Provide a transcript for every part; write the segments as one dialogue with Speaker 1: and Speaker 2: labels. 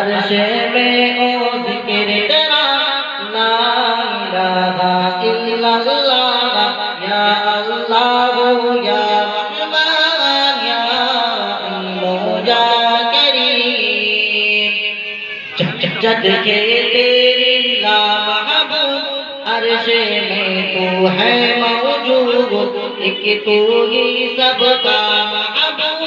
Speaker 1: عرش میں او ذکر تیرا لا الہ الا اللہ۔ یا اللہ، یا رحمان، یا رحیم یا کریم جد کے تیری لا محبوب عرش میں تو ہے موجود۔ ایک تو ہی سب کا محبوب۔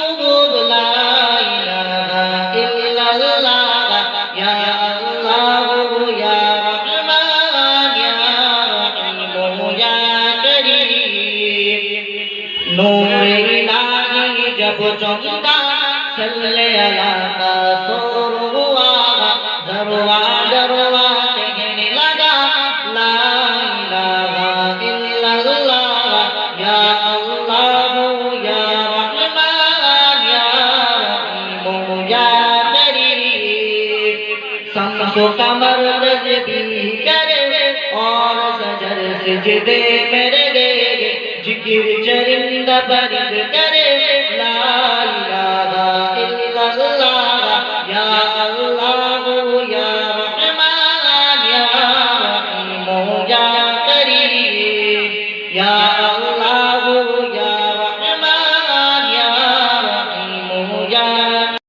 Speaker 1: نور الہی جب چمکا صلی اللہ کا سور ہوا ذروا ذروا کہنے لگا لا الہ الا اللہ یا اللہ یا رحمان یا رحیم یا کریم شمس و قمر تسبیح کرے اور سجر سجدے میں لگے ذکر چرند برد کرے، لا الہ الا اللہ، یا اللہ، یا رحمان، یا رحیم، یا کریم، یا اللہ